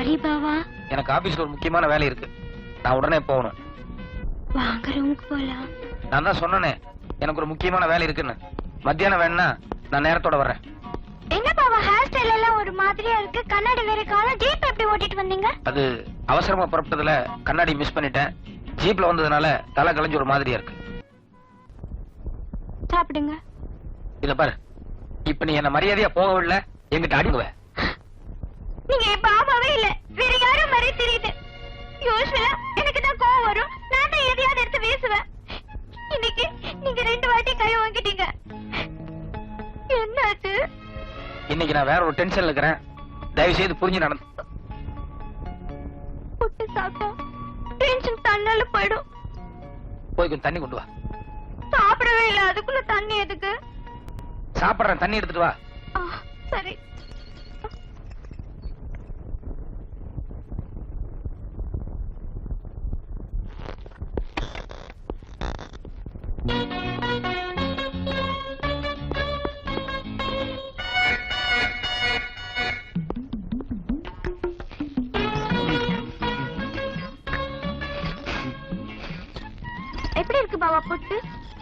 Sorry பாவா. எனக்கு ஆபீஸ்ல ஒரு முக்கியமான வேலை இருக்கு. நான் உடனே போகணும். வாங்க ரூமுக்கு போலாம். நான் தான் சொன்னனே எனக்கு ஒரு முக்கியமான வேலை இருக்குன்னு. மத்தியானம் வேணா நான் நேரத்தோட வர்றேன். என்ன பாவா ஹேர் ஸ்டைல் எல்லாம் ஒரு மாதிரியா இருக்கு? கண்ணாடி வேற காலம் ஜீப் எப்படி ஓட்டிட்டு வந்தீங்க? அது அவசரமா புறப்பட்டதுல கண்ணாடி மிஸ் பண்ணிட்டேன். ஜீப்ல வந்ததுனால தலை கலைஞ்சு ஒரு மாதிரியா இருக்கு. சாப்பிடுங்க. இத பாரு. இப்ப நீ என்ன மரியாதையா போக விடல எங்கிட்ட அடிங்குவ நீங்க என் பாபாவே இல்ல. வேற யாரும் மாதிரி தெரியுது. யூஸ்வலா எனக்கு தான் கோவம் வரும். நான் தான் எதையாவது எடுத்து வீசுவேன். இன்னைக்கு நீங்க ரெண்டு வாட்டி கை வாங்கிட்டீங்க. என்னாச்சு? இன்னைக்கு நான் வேற ஒரு டென்ஷன்ல இருக்கிறேன். தயவு செய்து புரிஞ்சு நடந்து. புட்டு சாப்பிட்டா டென்ஷன் தன்னால போயிடும். போய் கொஞ்சம் தண்ணி கொண்டு வா. சாப்பிடவே இல்ல. அதுக்குள்ள தண்ணி எதுக்கு? சாப்பிடுறேன். தண்ணி எடுத்துட்டு வா.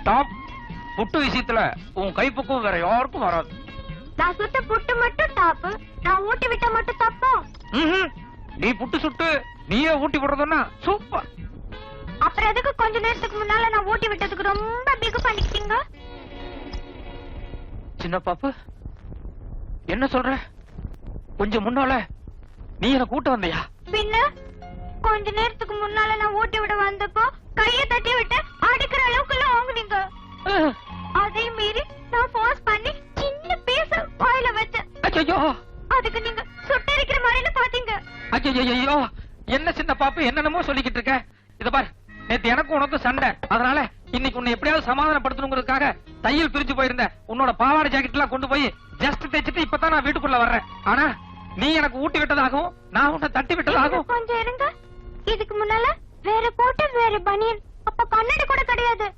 டாப் புட்டு விஷயத்துல உன் கைப்பக்கம் வேற யாருக்கும் வராது. நான் சுட்ட புட்டு மட்டும் டாப்பு நான் ஊட்டி விட்ட மட்டும் தப்பா. நீ புட்டு சுட்டு நீயே ஊட்டி விடுறதுன்னா சூப்பர் அப்புறம் எதுக்கு கொஞ்ச நேரத்துக்கு முன்னால நான் ஊட்டி விட்டதுக்கு ரொம்ப பிகு பண்ணிக்கிட்டீங்க? சின்ன பாப்பு என்ன சொல்ற? கொஞ்சம் முன்னால நீ என்ன கூட்ட வந்தியா? பின்ன கொஞ்ச நேரத்துக்கு முன்னால நான் ஊட்டி விட வந்தப்போ கைய தட்டி விட்டு ஐயோ என்ன சின்ன பாப்பு என்னென்னமோ சொல்லிக்கிட்டு இருக்க? இத பாரு நேத்து எனக்கு உனக்கு சண்டை. அதனால இன்னைக்கு உன்னை எப்படியாவது சமாதானப்படுத்தணுங்கிறதுக்காக தையல் பிரிஞ்சு போயிருந்த. உன்னோட பாவாடை ஜாக்கெட் எல்லாம் கொண்டு போய் ஜஸ்ட் தைச்சிட்டு இப்பதான் நான் வீட்டுக்குள்ள வர்றேன். ஆனா நீ எனக்கு ஊட்டி விட்டதாகவும் நான் உன்னை தட்டி விட்டதாகவும். கொஞ்சம் இருங்க. இதுக்கு முன்னால வேற போட்டு வேற பனியன் அப்ப கண்ணாடி கூட கிடையாது.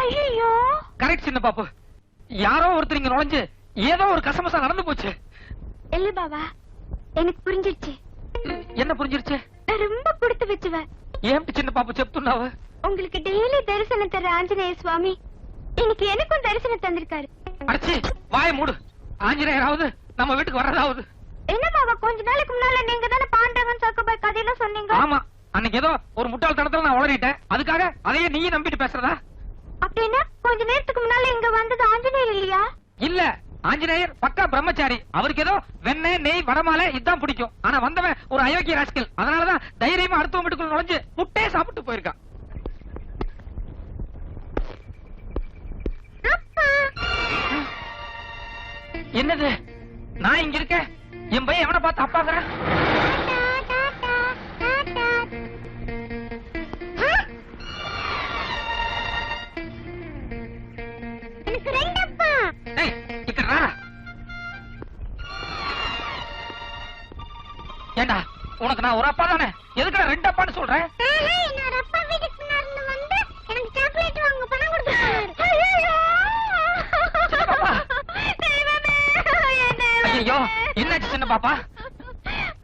ஐயோ கரெக்ட் சின்ன பாப்பு. யாரோ ஒருத்தர் இங்க நுழைஞ்சு ஏதோ ஒரு கசமசா நடந்து போச்சு. இல்ல பாபா எனக்கு புரிஞ்சிருச்சு. என்ன புரிஞ்சிருச்சு நான் ரொம்ப கொடுத்து வச்சுவேன் ఏమిటి చిన్న పాప చెప్తున్నావు உங்களுக்கு டெய்லி தரிசனம் தர ஆஞ்சநேய சுவாமி இன்னைக்கு எனக்கும் தரிசனம் தந்திருக்காரு அடிச்சு வாய மூடு ஆஞ்சநேயராவது நம்ம வீட்டுக்கு வர்றதாவது என்ன பாபா கொஞ்ச நாளைக்கு முன்னால நீங்க தானே பாண்டவன் சக்கபாய் கதையெல்லாம் சொன்னீங்க ஆமா அன்னைக்கு ஏதோ ஒரு முட்டாள்தனத்துல நான் உளறிட்டேன் அதுக்காக அதையே நீயும் நம்பிட்டு பேசுறதா அப்படின்னா கொஞ்ச நேரத்துக்கு முன்னால இங்க வந்தது ஆஞ்சநேயர் இல்லையா இல்ல ஆஞ்சநேயர் பக்கா பிரம்மச்சாரி. அவருக்கு ஏதோ வெண்ணெய் நெய் வடமாலை இதான் பிடிக்கும். ஆனா வந்தவன் ஒரு அயோக்கிய ராஸ்கல். அதனாலதான் தைரியமா அடுத்தவன் வீட்டுக்குள்ள நுழைஞ்சு முட்டையே சாப்பிட்டு போயிருக்கான். என்னது? நான் இங்க இருக்கேன்? என் பையன் எவனை பார்த்து அப்பாங்கிறேன்? நான் ஒரு அப்பா தானே எதுக்குடா ரெண்டு அப்பான்னு சொல்றேன் ஐயோ என்னாச்சு சின்ன பாப்பா?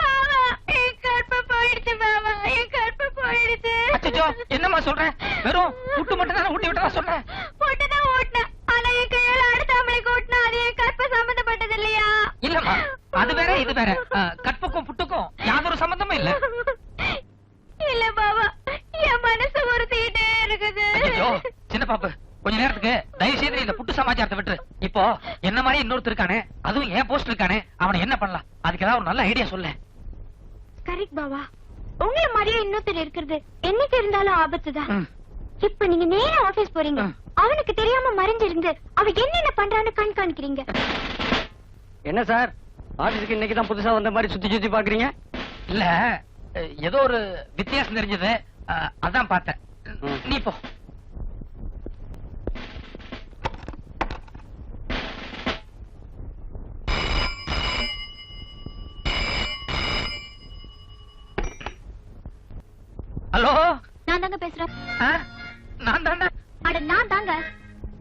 பாவா, என் கற்பு போயிடுச்சு பாவா, என் கற்பு போயிடுச்சு. அச்சோ என்னம்மா சொல்றேன் வெறும் புட்டு மட்டும் தானே ஊட்டி விட்டதா சொன்னேன் போட்டுதான் ஓட்டுனேன். ஆனா என் கையால அடுத்த ஆம்பளைக்கு ஓட்டுனா அது என் கற்பு சம்பந்தப்பட்டது இல்லையா? இல்லம்மா அது வேற இது வேற. கற்புக்கும் புட்டுக்கும். யாதொரு சம்பந்தமும் இல்ல. இல்ல பாவா, என் மனசு உறுத்திக்கிட்டே இருக்குது. சின்ன பாப்பு கொஞ்ச நேரத்துக்கு தயவு செய்து இந்த புட்டு சமாச்சாரத்தை விட்டு இப்போ என்ன மாதிரி இன்னொருத்தர் இருக்கானே அதுவும் ஏன் போஸ்ட் இருக்கானே அவனை என்ன பண்ணலாம்? அதுக்கு ஏதாவது ஒரு நல்ல ஐடியா சொல்லு. கரெக்ட் பாவா உங்களை மாதிரியே இன்னொருத்தர் இருக்கிறது என்னைக்கு இருந்தாலும் ஆபத்துதான் ம். இப்ப நீங்க நேரா ஆபீஸ் போறீங்க. அவனுக்கு தெரியாம மறைஞ்சிருந்து அவ என்னென்ன பண்றான்னு கண்காணிக்கிறீங்க. என்ன சார்? ஆபீஸ்க்கு இன்னைக்கு தான் புதுசா வந்த மாதிரி சுத்தி சுத்தி பாக்குறீங்க? இல்ல ஏதோ ஒரு வித்தியாசம் தெரிஞ்சது. அதான் பார்த்தேன். நீ போ. ஹலோ? நான் தாங்க பேசுறேன். நான் தாண்டா அட நான் தாங்க.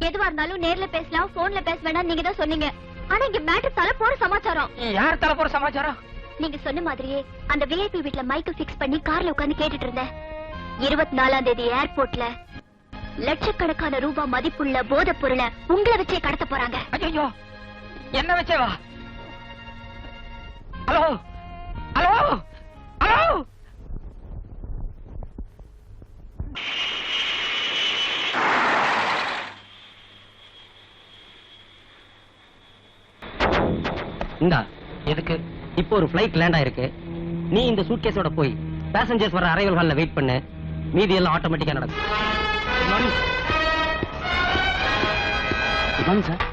எதுவா இருந்தாலும் நேர்ல பேசலாம் போன்ல பேச வேண்டாம் நீங்க தான் சொன்னீங்க. ஆனா இங்க மேட்டர் தலை போற சமாச்சாரம். யார் தர போற சமாச்சாரம்? நீங்க சொன்ன மாதிரியே அந்த விஐபி வீட்ல மைக்க ஃபிக்ஸ் பண்ணி கார்ல உட்கார்ந்து கேட்டுட்டு இருந்தேன். இருபத்தி நாலாம் தேதி ஏர்போர்ட்ல லட்சக்கணக்கான ரூபாய் மதிப்புள்ள போதைப் பொருளை உங்களை வச்சே கடத்த போறாங்க. ஐயோ என்ன வச்சே வா. Hello hello hello. இந்தா எதுக்கு? இப்போ ஒரு ஃபிளைட் லேண்ட் ஆயிருக்கு. நீ இந்த சூட்கேஸோட போய் பேசஞ்சர்ஸ் வர அரைவல் ஹாலில் வெயிட் பண்ணு. மீதி எல்லாம் ஆட்டோமேட்டிக்கா நடக்கும். சார்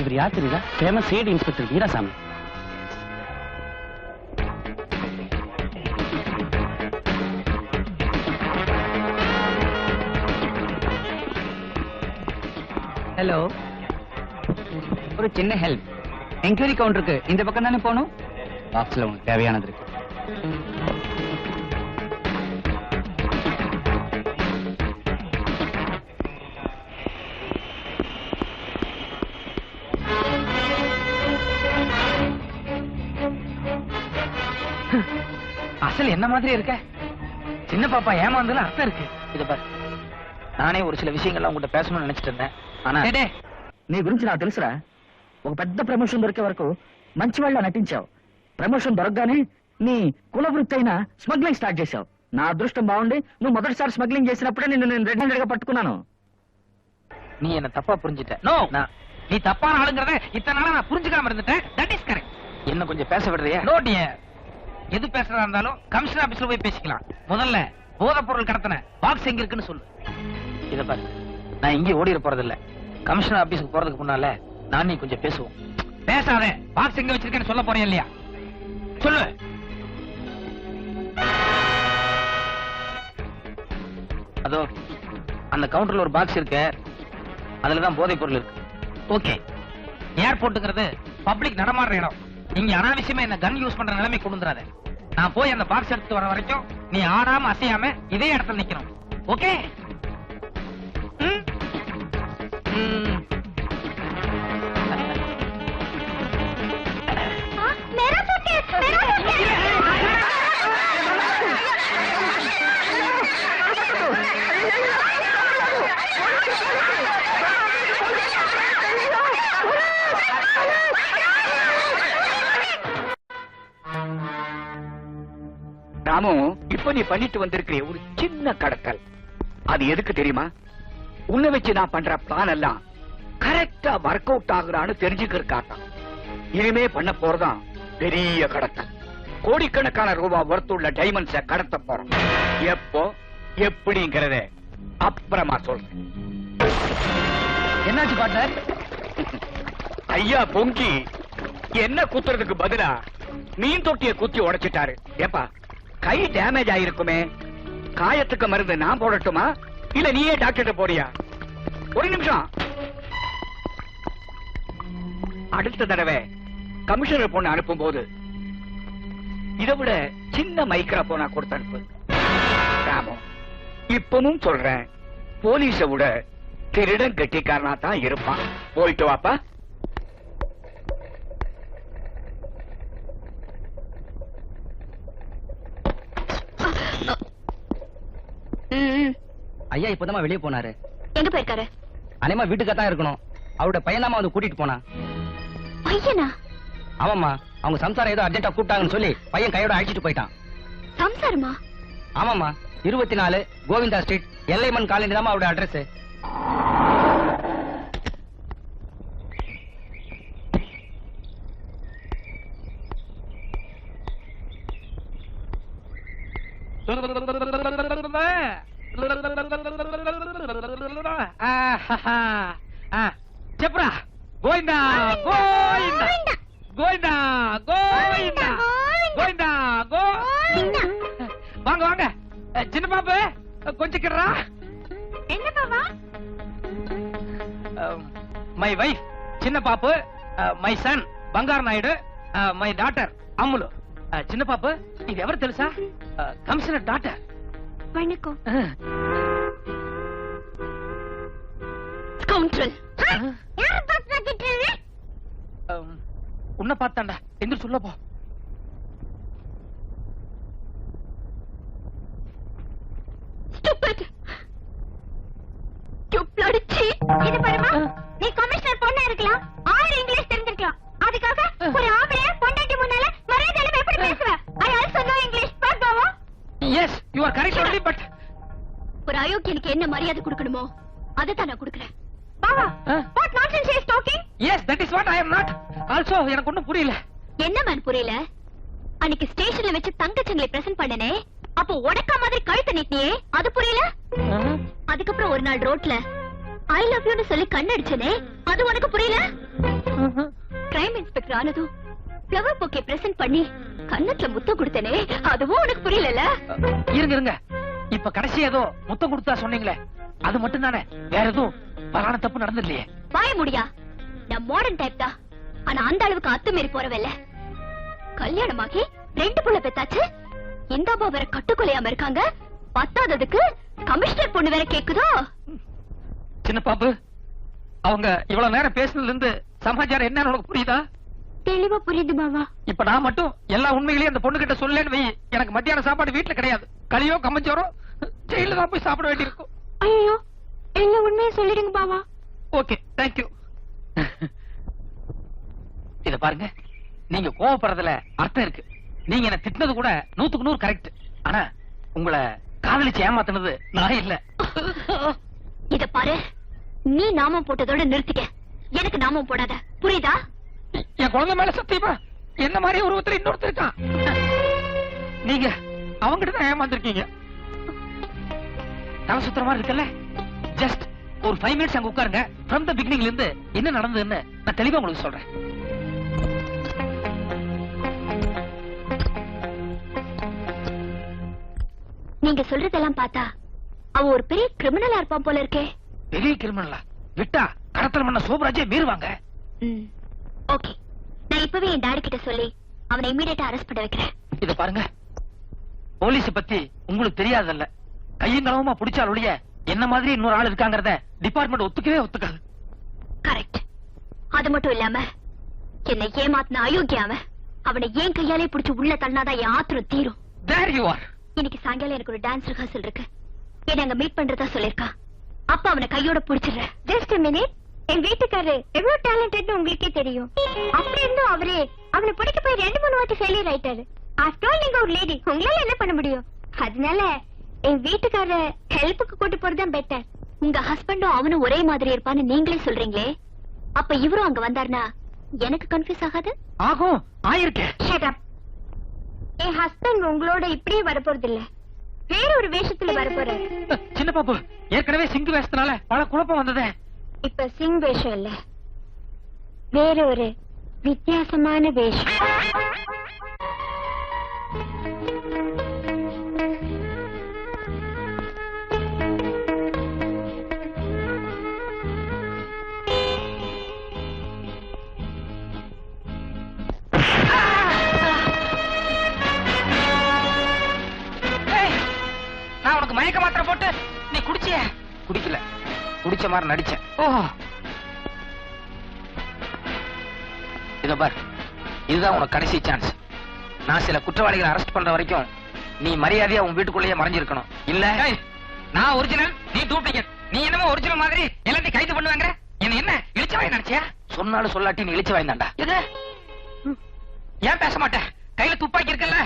இவர் யார் தெரியுதா? Famous AD inspector Veeraswamy. Hello ஒரு சின்ன ஹெல்ப் என்கொயரி கவுண்டருக்கு இந்த பக்கம் தானே போகணும் பாக்ஸ்ல உனக்கு தேவையானது இருக்கு அசல் என்ன மாதிரி இருக்க சின்ன பாப்பா ஏமாந்ததுல அர்த்தம் இருக்கு இத பாரு நானே ஒரு சில விஷயங்கள்லாம் உங்ககிட்ட பேசணும்னு நினைச்சிட்டு இருந்தேன் ஆனா டேய், டேய், నీ గురించి నాకు తెలుసురా ఒక పెద్ద ప్రమోషన్ దొరికే వరకు మంచి వాళ్ళ నటించావు ప్రమోషన్ దొరకగానే నీ కుల వృత్తి అయిన స్మగ్లింగ్ స్టార్ట్ చేశావు నా అదృష్టం బాగుండి నువ్వు మొదటిసారి స్మగ్లింగ్ చేసినప్పుడే నిన్ను నేను రెడ్ హ్యాండెడ్ గా పట్టుకున్నాను நீ என்ன தப்பா புரிஞ்சிட்ட நோ நான் நீ தப்பான ஆளுங்கறத இத்தனை நாளா நான் புரிஞ்சுக்காம இருந்துட்டேன் தட் இஸ் கரெக்ட் என்ன கொஞ்சம் பேச விடுறியா நோ டியர் எது பேசுறதா இருந்தாலும் கமிஷனர் ஆபீஸ்ல போய் பேசிக்கலாம் முதல்ல போதைப் பொருள் கடத்தின பாக்ஸ் எங்க இருக்குன்னு சொல்லு இத பாரு நான் இங்கே ஓடிட போறது இல்ல கமிஷனர் ஆபீஸ்க்கு போறதுக்கு முன்னால நான் நீ கொஞ்சம் பேசுவோம். பேசாத பாக்ஸ் எங்க வச்சிருக்கேன்னு சொல்ல போறேன் இல்லையா? சொல்லு. அதோ அந்த கவுண்டர்ல ஒரு பாக்ஸ் இருக்கு. அதுலதான் போதைப் பொருள் இருக்கு. ஓகே ஏர்போர்ட்டுங்கிறது பப்ளிக் நடமாடுற இடம். நீங்க அனாவசியமா என்ன கன் யூஸ் பண்ற நிலைமை கொண்டு நான் போய் அந்த பாக்ஸ் எடுத்து வர வரைக்கும் நீ ஆடாம அசையாம இதே இடத்துல நிக்கணும். ஓகே ம்? ம். இப்ப நீ பண்ணிட்டு வந்திருக்கிற ஒரு சின்ன கடத்தல். அது எதுக்கு தெரியுமா? உன்னை வச்சு நான் பண்ற பிளான் எல்லாம் கரெக்டா ஒர்க் அவுட் ஆகுறான்னு தெரிஞ்சுக்கிறதுக்காகத்தான். இனிமே பண்ண போறதான் பெரிய கடத்தல். கோடிக்கணக்கான ரூபாய் ஒர்த்துள்ள டைமண்ட்ஸ கடத்த போறோம். எப்போ? எப்படிங்கிறத அப்புறமா சொல்றேன். என்னாச்சு பாட்டர் ஐயா பொங்கி என்ன குத்துறதுக்கு பதிலா மீன் தொட்டிய குத்தி உடைச்சிட்டாரு. ஏப்பா கை டேமேஜ் ஆயிருக்குமே. காயத்துக்கு மருந்து நான் போடட்டுமா? இல்ல நீயே டாக்டர் போறியா ஒரு நிமிஷம். அடுத்த தடவை கமிஷனர் பொண்ணு அனுப்பும் போது இதை விட சின்ன மைக்ரா போனா கொடுத்து அனுப்பு. இப்பவும் சொல்றேன் போலீஸ விட திருடன் கெட்டிக்காரனா தான் இருப்பான். போயிட்டு வாப்பா. ஐயா இப்போதான் வெளியே போனாரு. எங்க போயிருக்காரு? அனைமா வீட்டுக்கா தான் இருக்கணும். அவரோட பையனாமா வந்து கூட்டிட்டு போனா பையனா? ஆமாம்மா. அவங்க சம்சாரம் ஏதோ அர்ஜென்ட்டா கூப்பிட்டாங்கன்னு சொல்லி பையன் கையோட அழைச்சிட்டு போயிட்டான். சம்சாரமா? ஆமாம்மா. இருபத்தி நாலு கோவிந்தா ஸ்ட்ரீட் எல்லைமன் காலனி தான் அவரோட அட்ரஸ் చెప్పురా గోవిందా గోవిందా గోవిందా గోవిందా గోవిందా గో வாங்க வாங்க அஹ், சின்ன பாப்பு கொஞ்சம் கிடறா என்ன பாவா my wife Chinna Pappu my son Bangaru Naidu my daughter Ammulu அஹ், சின்ன பாப்பு ఇది ఎవరు తెలుసా కమిషనర్ డాటర్ వణకం கவுண்டல் யார பார்த்து பாத்துட்டு உன்னை பார்த்தாண்டா. எந்திரி சொல்ல போ. ஸ்டூபிட் யூ இது பாருமா. நீ அயோக்கியனுக்கு என்ன மரியாதை கொடுக்கணுமோ அதை தான் நான் கொடுக்கறேன். பாவா ஆ. What nonsense is talking yes that is what I am not also எனக்கு ஒண்ணும் புரியல. என்ன மேன் புரியல? அன்னைக்கு ஸ்டேஷன்ல வச்சு தங்கச்சங்களை பிரசன்ட் பண்ணனே அப்போ உடக்கா மாதிரி கழுத்து நீட்டியே அது புரியல? அதுக்கப்புறம் ஒரு நாள் ரோட்ல ஐ லவ் யூன்னு சொல்லி கண்ணடிச்சனே அது உனக்கு புரியல? கிரைம் இன்ஸ்பெக்டர் ஆனதும் பொக்கே பிரசன்ட் பண்ணி கண்ணத்துல முத்தம் கொடுத்தனே அதுவும் உனக்கு இருங்க இருங்க. இப்ப கடைசி ஏதோ முத்தம் கொடுத்தா சொன்னீங்களே அது மட்டும் தானே வேற எதுவும் பலான தப்பு நடந்துடலையே வாய முடியா? நான் மாடர்ன் டைப் தான். ஆனா அந்த அளவுக்கு அத்துமீறி போறவல்ல. கல்யாணமாகி ரெண்டு புள்ள பெத்தாச்சு. இந்த அம்மா வேற கட்டுக்கொலையாம இருக்காங்க. பத்தாததுக்கு கமிஷனர் பொண்ணு வேற கேக்குதோ? சின்ன பாப்பு அவங்க இவ்வளவு நேரம் பேசுனதுல இருந்து சமாச்சாரம் என்னன்னு உனக்கு புரியுதா? தெளிவா புரியுது பாவா இப்ப நான் மட்டும் எல்லா உண்மைகளையும் அந்த பொண்ணு கிட்ட சொல்லலன்னு வை எனக்கு மத்தியான சாப்பாடு வீட்டுல கிடையாது. களியோ கம்மச்சோரோ ஜெயில தான் போய் சாப்பிட வேண்டியிருக்கும். ஐயோ எல்லா உண்மையை சொல்லிடுங்க பாவா ஓகே தேங்க்யூ இத பாருங்க. நீங்க கோவப்படுறதுல அர்த்தம் இருக்கு. நீங்க என்ன திட்டினது கூட நூத்துக்கு நூறு கரெக்ட் ஆனா உங்களை காதலிச்சு ஏமாத்துனது நான் இல்ல. இத பாரு. நீ நாமம் போட்டதோட நிறுத்திக்க. எனக்கு நாமம் போடாத. புரியுதா? என் குழந்தை மேல சத்தியமா? என்ன மாதிரி உருவத்துல இன்னொருத்தர் இருக்கான்? நீங்க அவங்கிட்ட தான் ஏமாந்துருக்கீங்க. தலை சுத்துற மாதிரி இருக்குல்ல? ஜஸ்ட் ஒரு ஃபைவ் மினிட்ஸ் அங்க உட்காருங்க. ஃப்ரம் த பிகினிங்ல இருந்து என்ன நடந்ததுன்னு நான் தெளிவா உங்களுக்கு சொல்றேன். நீங்க சொல்றதெல்லாம் பார்த்தா அவ ஒரு பெரிய கிரிமினலா இருப்பான் போல இருக்கே. பெரிய கிரிமினலா விட்டா கடத்தல் பண்ண சோபராஜே மீறுவாங்க. ஓகே. நான் இப்பவே என் டாடி கிட்ட சொல்லி அவனை இமீடியட்டா அரெஸ்ட் பண்ண வைக்கிறேன். இத பாருங்க. போலீஸ் பத்தி உங்களுக்கு தெரியாதல்ல. கையும் களவுமா பிடிச்சால் ஒழிய என்ன மாதிரி இன்னொரு ஆள் இருக்காங்கறத டிபார்ட்மெண்ட் ஒத்துக்கவே ஒத்துக்காது. கரெக்ட் அது மட்டும் இல்லாம என்னை ஏமாத்தின அயோக்கிய அவன் அவனை ஏன் கையாலே பிடிச்சு உள்ள தள்ளினாதான் என் ஆத்திரம் தீரும். தேர் யூ ஆர் இன்னைக்கு சாயங்காலம் எனக்கு ஒரு டான்ஸ் ரிஹர்சல் இருக்கு. என்ன அங்க மீட் பண்றதா சொல்லிருக்கான் அப்ப அவனை கையோட புடிச்சிடுறேன். ஜஸ்ட் மினிட் என் வீட்டுக்காரரு எவ்வளவு டேலண்டட்னு உங்களுக்கே தெரியும். அப்படி இருந்தும் அவரே அவனை பிடிக்க போய் ரெண்டு மூணு வாட்டி ஃபெயிலியர் ஆயிட்டாரு. ஆஃப்டர் நீங்க ஒரு லேடி உங்களால என்ன பண்ண முடியும்? அதனால என் வீட்டுக்காரர ஹெல்ப்புக்கு கூட்டு போறதுதான் பெட்டர் உங்க ஹஸ்பண்டும் அவனும் ஒரே மாதிரி இருப்பான்னு நீங்களே சொல்றீங்களே? அப்ப இவரும் அங்க வந்தாருனா எனக்கு கன்ஃபியூஸ் ஆகாது? ஆகும். ஆயிருக்கேன். என் ஹஸ்பண்ட் உங்களோட இப்படியே வரப்போறது இல்ல வேற ஒரு வேஷத்துல வரப்போறாரு. சின்ன பாப்பு ஏற்கனவே சிங்கு வேஷத்தினால பல குழப்பம் வந்ததே. இப்ப சிங் வேஷம் இல்ல. வேற ஒரு வித்தியாசமான வேஷம். குடிச்ச மாதிரி நடிச்சேன். இத பார் இதுதான் உனக்கு கடைசி சான்ஸ் நான் சில குற்றவாளிகளை அரெஸ்ட் பண்ற வரைக்கும் நீ மரியாதையா உன் வீட்டுக்குள்ளேயே மறைஞ்சிருக்கணும். இல்ல? நான் ஒரிஜினல் நீ டூப்ளிகேட் நீ என்னமோ ஒரிஜினல் மாதிரி எல்லாத்தையும் கைது பண்ணுவாங்க என்ன என்ன இழிச்சவாய் நினைச்சியா? சொன்னாலும் சொல்லாட்டி நீ இழிச்சவாய் தான்டா. இது ஏன் பேச மாட்டேன் கையில துப்பாக்கி இருக்குல்ல?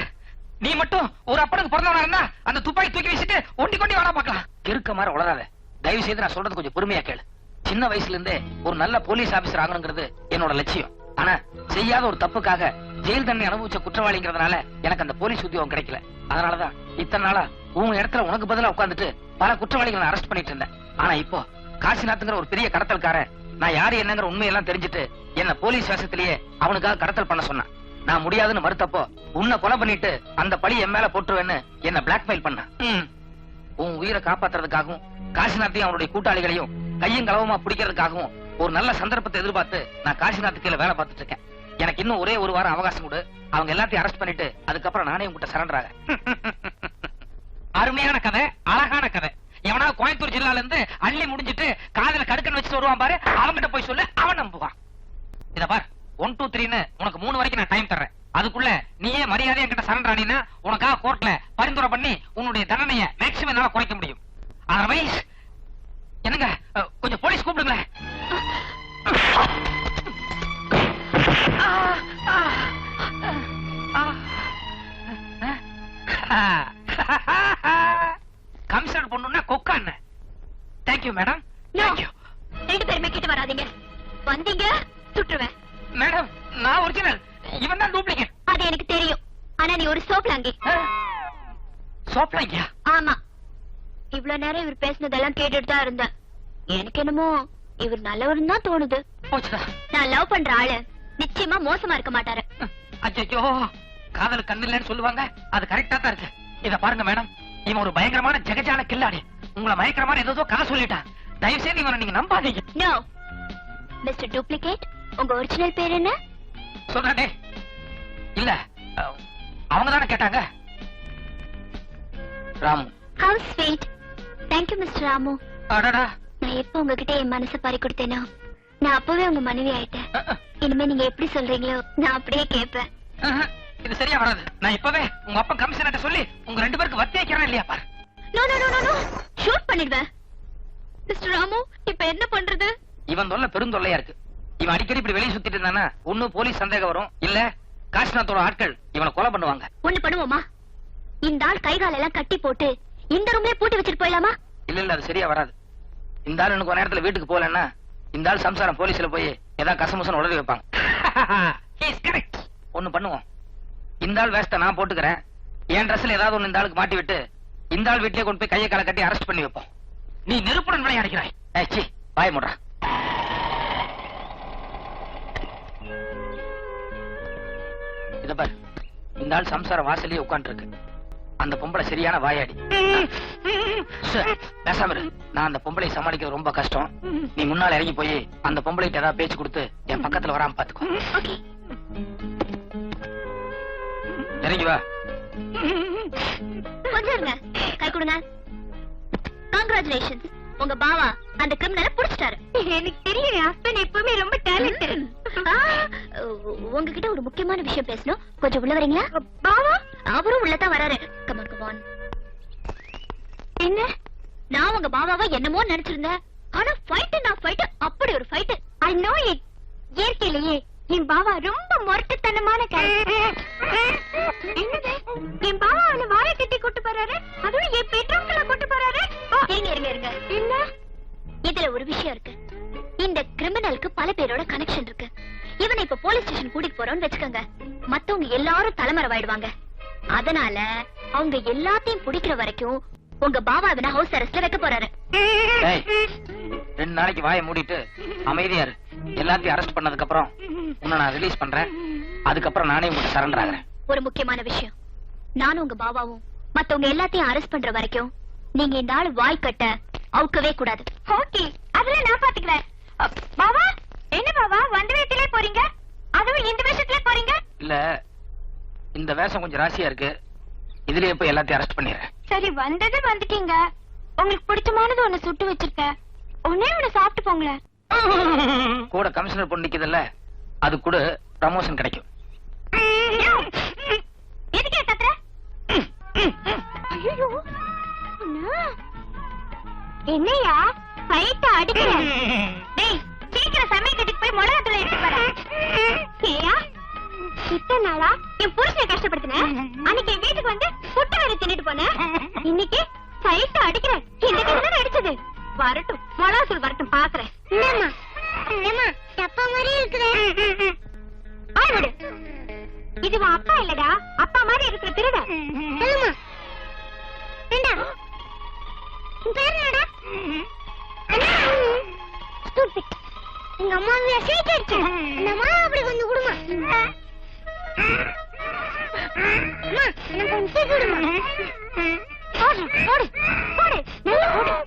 நீ மட்டும் ஒரு அப்பனுக்கு பிறந்தவனா இருந்தா அந்த துப்பாக்கி தூக்கி வீசிட்டு ஒண்டி கொண்டி வேணா பார்க்கலாம். கிறுக்க மாதிரி உளராத தயவு செய்து நான் சொல்றது கொஞ்சம் பொறுமையா கேளு. சின்ன வயசுல இருந்தே ஒரு நல்ல போலீஸ் ஆபீசர் ஆகணுங்கிறது என்னோட லட்சியம். ஆனா செய்யாத ஒரு தப்புக்காக ஜெயில் தண்டனை அனுபவிச்ச குற்றவாளிங்கிறதுனால எனக்கு அந்த போலீஸ் உத்தியோகம் கிடைக்கல. அதனாலதான் இத்தனை நாளா உங்க இடத்துல உனக்கு பதிலா உட்காந்துட்டு பல குற்றவாளிகளை அரெஸ்ட் பண்ணிட்டு இருந்தேன். ஆனா இப்போ காசிநாத்ங்கிற ஒரு பெரிய கடத்தல்காரன் நான் யாரு என்னங்கிற உண்மையெல்லாம் தெரிஞ்சுட்டு என்ன போலீஸ் வேஷத்திலேயே அவனுக்காக கடத்தல் பண்ண சொன்னான். நான் முடியாதுன்னு மறுத்தப்போ உன்னை கொலை பண்ணிட்டு அந்த பழி என் மேல போட்டுருவேன்னு என்ன பிளாக்மெயில் பண்ண உன் உயிரை காப்பாத்துறதுக்காகவும் காசிநாத்தையும் அவனுடைய கூட்டாளிகளையும் கையும் களவுமா பிடிக்கிறதுக்காகவும் ஒரு நல்ல சந்தர்ப்பத்தை எதிர்பார்த்து நான் காசிநாத் கீழ வேலை பார்த்துட்டு இருக்கேன். எனக்கு இன்னும் ஒரே ஒரு வாரம் அவகாசம் கொடு. அவங்க எல்லாத்தையும் அரெஸ்ட் பண்ணிட்டு அதுக்கப்புறம் நானே உங்ககிட்ட சரண்டர் ஆக அருமையான கதை அழகான கதை. எவனா கோயம்புத்தூர் ஜில்லால இருந்து அள்ளி முடிஞ்சிட்டு காதல கடுக்கன் வச்சுட்டு வருவான் பாரு அவன்கிட்ட போய் சொல்லு அவன் நம்புவான். இத பார் ஒன் டூ த்ரீன்னு உனக்கு மூணு வரைக்கும் நான் டைம் தர்றேன். அதுக்குள்ள நீயே மரியாதை என்கிட்ட சரண்டர் ஆனீன்னா உனக்காக கோர்ட்ல பரிந்துரை பண்ணி உன்னுடைய தண்டனையை மேக்சிமம் என்னால குறைக்க முடியும். அரவைஸ் என்னங்க? கொஞ்சம் போலீஸ் கூப்பிடுங்களேன். கேட்டுட்டு தான் இருந்தேன். எனக்கு என்னமோ இவர் நல்லவர்னு தான் தோணுது. நான் லவ் பண்ற ஆளு. நிச்சயமா மோசமா இருக்க மாட்டாரு. அச்சோ காதல் கண்ணு இல்லைன்னு சொல்லுவாங்க. அது கரெக்டா தான் இருக்கு. இத பாருங்க மேடம் இவன் ஒரு பயங்கரமான ஜெகஜால கில்லாடி. உங்களை மயக்கிற மாதிரி ஏதோ கதை சொல்லிட்டான். தயவு செய்து இவனை நீங்க நம்பாதீங்க. நோ மிஸ்டர் டூப்ளிகேட் உங்க ஒரிஜினல் பேர் என்ன? சொல்றே இல்ல அவங்க தானே கேட்டாங்க? Ramu. How sweet thank you mister Ramu அடடா. நான் எப்ப உங்ககிட்ட என் மனசை பறி கொடுத்தேனோ நான் அப்பவே உங்க மனைவி ஆயிட்டேன். இனிமே நீங்க எப்படி சொல்றீங்களோ நான் அப்படியே கேட்பேன் இது சரியா வராது. நான் இப்பவே உங்க அப்பா கமிஷனர் சொல்லி உங்க ரெண்டு பேருக்கு வத்தி வைக்கிறேன் இல்லையா பாரு. No no no no shoot பண்ணிடுவேன். மிஸ்டர் ராமு இப்ப என்ன பண்றது? இவன் தொல்லை பெருந்தொல்லையா இருக்கு. இவன் அடிக்கடி இப்படி வெளியே சுத்திட்டு இருந்தானா? ஒண்ணு போலீஸ் சந்தேகம் வரும். இல்ல காசிநாத்தோட ஆட்கள் இவனை கொலை பண்ணுவாங்க. ஒண்ணு பண்ணுவோமா? இந்த ஆள் கை கால் எல்லாம் கட்டி போட்டு இந்த ரூம்லயே பூட்டி வச்சுட்டு போயிடலாமா? இல்ல இல்ல அது சரியா வராது. இந்த ஆள் இன்னும் கொஞ்ச நேரத்துல வீட்டுக்கு போகலன்னா இந்த ஆள் சம்சாரம் போலீஸ்ல போய் ஏதாவது கசமுசன் உடனே வைப்பாங்க. கரெக்ட் ஒண்ணு பண்ணுவோம். இந்த ஆள் வேஸ்ட நான் போட்டுக்கிறேன். என் ட்ரெஸ்ல ஏதாவது ஒண்ணு இந்த ஆளுக்கு மாட்டி விட்டு இந்த ஆள் வீட்லயே கொண்டு போய் கையை காலை கட்டி அரெஸ்ட் பண்ணி வைப்போம். நீ நெருப்புடன் விளையாடுகிறாய். ஏய் சி வாய முடுறா இத பாரு இந்த ஆள் சம்சாரம் வாசல்லயே உட்கார்ந்து இருக்கு அந்த பொம்பளை சரியான வாயாடி. பேசாம நான் அந்த பொம்பளை சமாளிக்கிறது ரொம்ப கஷ்டம். நீ முன்னால இறங்கி போய் அந்த பொம்பளைகிட்ட ஏதாவது பேச்சு கொடுத்து என் பக்கத்துல வராம பாத்துக்கோ. இறங்கி வா. கை கொடுங்க. கங்க்ராச்சுலேஷன்ஸ் உங்க பாவா அந்த கிரிமினலை புடிச்சிட்டாரு. எனக்கு தெரியும் ஹஸ்பண்ட் எப்பவுமே ரொம்ப டேலண்டட் உங்ககிட்ட ஒரு முக்கியமான விஷயம் பேசணும். கொஞ்சம் உள்ள வரீங்களா? பாவா? அவரும் உள்ளதான் வராரு. கமான் கமான் என்ன? நான் உங்க பாபாவை என்னமோ நினைச்சிருந்தேன். ஆனா ஃபைட் நான் ஃபைட் அப்படி ஒரு ஃபைட் ஐ நோ இட் இயற்கையிலேயே என் பாவா ரொம்ப முரட்டுத்தனமான என்னது? என் பாவா அவனை வாழ கட்டி கூட்டு போறாரு? அதுவும் என் பெட்ரூம்குள்ள கூட்டு போறாரு? இருங்க இருங்க இருங்க. என்ன? இதுல ஒரு விஷயம் இருக்கு. இந்த கிரிமினலுக்கு பல பேரோட கனெக்ஷன் இருக்கு. இவனை இப்ப போலீஸ் ஸ்டேஷன் கூட்டிட்டு போறோம்னு வச்சுக்கோங்க. மத்தவங்க எல்லாரும் தலைமறைவாயிடுவாங்க. அதனால அவங்க எல்லாத்தையும் பிடிக்கிற வரைக்கும் உங்க பாவா இவனை ஹவுஸ் அரெஸ்ட்ல வைக்க போறாரு. டேய் ரெண்டு நாளைக்கு வாயை மூடிட்டு அமைதியா இரு. எல்லாத்தையும் அரெஸ்ட் பண்ணதுக்கு அப்புறம் உன்னை நான் ரிலீஸ் பண்றேன். அதுக்கப்புறம் நானே உங்கள்கிட்ட சரண்டர் ஆகுறேன். ஒரு முக்கியமான விஷயம். நானும் உங்க பாபாவும் மத்தவங்க எல்லாத்தையும் அரெஸ்ட் பண்ற வரைக்கும் நீங்க இந்த ஆள் வாய் கட்ட அவுக்கவே கூடாது. ஓகே அதுல நான் பாத்துக்கிறேன் பாபா என்ன பாபா வந்த போறீங்க? அதுவும் இந்த வேஷத்திலே போறீங்க? இல்ல இந்த வேஷம் கொஞ்சம் ராசியா இருக்கு. இதுலயே போய் எல்லாத்தையும் அரெஸ்ட் பண்ணிடுறேன். சரி வந்தது வந்துட்டீங்க. உங்களுக்கு பிடிச்சமானது ஒண்ணு சுட்டு வச்சிருக்கேன். ஒன்னே ஒண்ணு சாப்பிட்டு போங்களேன். கூட கமிஷனர் பொண்ணு நிக்குதுல்ல அது கூட ப்ரமோஷன் கிடைக்கும். எதுக்கே கத்துற ஐயோ அண்ணா. என்னையா ஃபைட்ட அடிக்கிற டேய் சீக்கிரம் சமையல் கட்டுக்கு போய் மிளகாத்தூள் எடுத்து வர ஏயா இத்தனை நாளா என் புருஷனை கஷ்டப்படுத்தின? அன்னைக்கு என் வீட்டுக்கு வந்து புட்டு வேற தின்னுட்டு போனேன் இன்னைக்கு ஃபைட்ட அடிக்கிற இந்த கண்ணு அடிச்சது. வரட்டும் மிளகாத்தூள் வரட்டும் பாக்குறேன். என்னம்மா என்னம்மா தப்பா மாதிரி இருக்குதே. ஆய் விடு இது உன் அப்பா இல்லடா. அப்பா மாதிரி இருக்கிற திருட. சொல்லுமா. ஏண்டா? உன் பேர் என்னடா? எங்க அம்மா சீக்கிரச்சு அந்த அம்மா அப்படி கொஞ்சம் கொடுமா. அம்மா எனக்கு கொஞ்சம் சீக்கிரம் கொடுமா. போடு போடு போடு. நல்லா போடு.